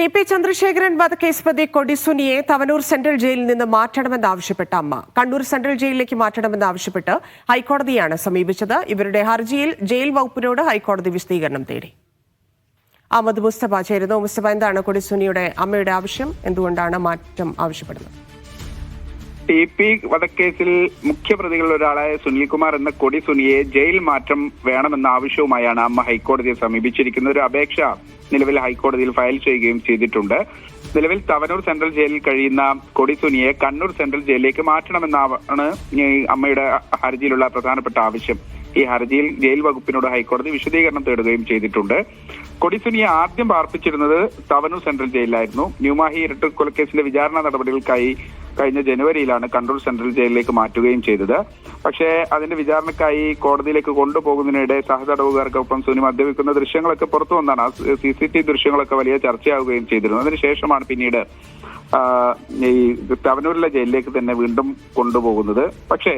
T P Chandrasekharan വധക്കേസ് പ്രതി കൊടിസുനിയെ Thavanur central ജയിലിൽ നിന്ന് മാറ്റണമെന്ന് ആവശ്യപ്പെട്ട അമ്മ. കണ്ണൂർ സെൻട്രൽ ജയിലിലേക്ക് മാറ്റണമെന്ന് ആവശ്യപ്പെട്ട് ഹൈക്കോടതിയാണ് സമീപിച്ചത്. ഇവരുടെ ഹർജിയിൽ ജയിൽ വകുപ്പിനോട് ഹൈക്കോടതി വിശദീകരണം തേടി. അഹമ്മദ് മുസ്തഫ ചേരുന്നു. മുസ്തഫ എന്താണ് കൊടിസുനിയുടെ അമ്മയുടെ ആവശ്യം? എന്തുകൊണ്ടാണ് മാറ്റം ആവശ്യപ്പെടുന്നത്? ടി പി വധക്കേസിൽ മുഖ്യപ്രതികളിൽ ഒരാളായ സുനിൽകുമാർ എന്ന കൊടി സുനിയെ ജയിൽ മാറ്റം വേണമെന്ന ആവശ്യവുമായാണ് അമ്മ ഹൈക്കോടതിയെ സമീപിച്ചിരിക്കുന്ന ഒരു അപേക്ഷ. നിലവിൽ ഹൈക്കോടതിയിൽ ഫയൽ ചെയ്യുകയും ചെയ്തിട്ടുണ്ട്. നിലവിൽ തവനൂർ സെൻട്രൽ ജയിലിൽ കഴിയുന്ന കൊടിസുനിയെ കണ്ണൂർ സെൻട്രൽ ജയിലിലേക്ക് മാറ്റണമെന്നാണ് അമ്മയുടെ ഹർജിയിലുള്ള പ്രധാനപ്പെട്ട ആവശ്യം. ഈ ഹർജിയിൽ ജയിൽ വകുപ്പിനോട് ഹൈക്കോടതി വിശദീകരണം തേടുകയും ചെയ്തിട്ടുണ്ട്. കൊടിസുനിയെ ആദ്യം പാർപ്പിച്ചിരുന്നത് തവനൂർ സെൻട്രൽ ജയിലിലായിരുന്നു. ന്യൂമാഹി ഇരട്ടക്കൊലക്കേസിന്റെ വിചാരണ നടപടികൾക്കായി കഴിഞ്ഞ ജനുവരിയിലാണ് കൺട്രോൾ സെൻട്രൽ ജയിലിലേക്ക് മാറ്റുകയും ചെയ്തത്. പക്ഷേ അതിന്റെ വിചാരണക്കായി കോടതിയിലേക്ക് കൊണ്ടുപോകുന്നതിനിടെ സഹതടവുകാർക്കൊപ്പം സുനി മദ്യപിക്കുന്ന ദൃശ്യങ്ങളൊക്കെ പുറത്തു വന്നാണ്. സി സി ടി ദൃശ്യങ്ങളൊക്കെ വലിയ ചർച്ചയാവുകയും ചെയ്തിരുന്നു. അതിനുശേഷമാണ് പിന്നീട് ഈ തവനൂരിലെ ജയിലിലേക്ക് തന്നെ വീണ്ടും കൊണ്ടുപോകുന്നത്. പക്ഷേ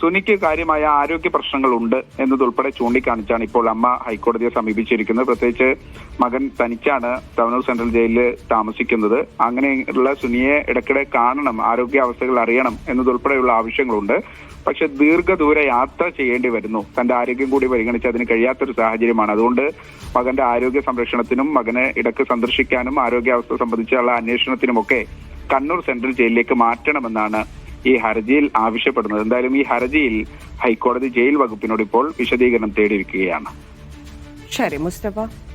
സുനിക്ക് കാര്യമായ ആരോഗ്യ പ്രശ്നങ്ങളുണ്ട് എന്നതുൾപ്പെടെ ചൂണ്ടിക്കാണിച്ചാണ് ഇപ്പോൾ അമ്മ ഹൈക്കോടതിയെ സമീപിച്ചിരിക്കുന്നത്. പ്രത്യേകിച്ച് മകൻ തനിച്ചാണ് തവനൂർ സെൻട്രൽ ജയിലിൽ താമസിക്കുന്നത്. അങ്ങനെയുള്ള സുനിയെ ഇടയ്ക്കിടെ കാണണം ആരോഗ്യാവസ്ഥകൾ അറിയണം എന്നതുൾപ്പെടെയുള്ള ആവശ്യങ്ങളുണ്ട്. പക്ഷെ ദീർഘദൂര യാത്ര ചെയ്യേണ്ടി വരുന്നു. തന്റെ ആരോഗ്യം കൂടി പരിഗണിച്ച് അതിന് കഴിയാത്തൊരു സാഹചര്യമാണ്. അതുകൊണ്ട് മകന്റെ ആരോഗ്യ സംരക്ഷണത്തിനും മകനെ ഇടയ്ക്ക് സന്ദർശിക്കാനും ആരോഗ്യാവസ്ഥ സംബന്ധിച്ചുള്ള അന്വേഷണത്തിനുമൊക്കെ കണ്ണൂർ സെൻട്രൽ ജയിലിലേക്ക് മാറ്റണമെന്നാണ് ഈ ഹർജിയിൽ ആവശ്യപ്പെടുന്നത്. എന്തായാലും ഈ ഹർജിയിൽ ഹൈക്കോടതി ജയിൽ വകുപ്പിനോട് ഇപ്പോൾ വിശദീകരണം തേടിയിരിക്കുകയാണ്. ശരി മുസ്തഫ.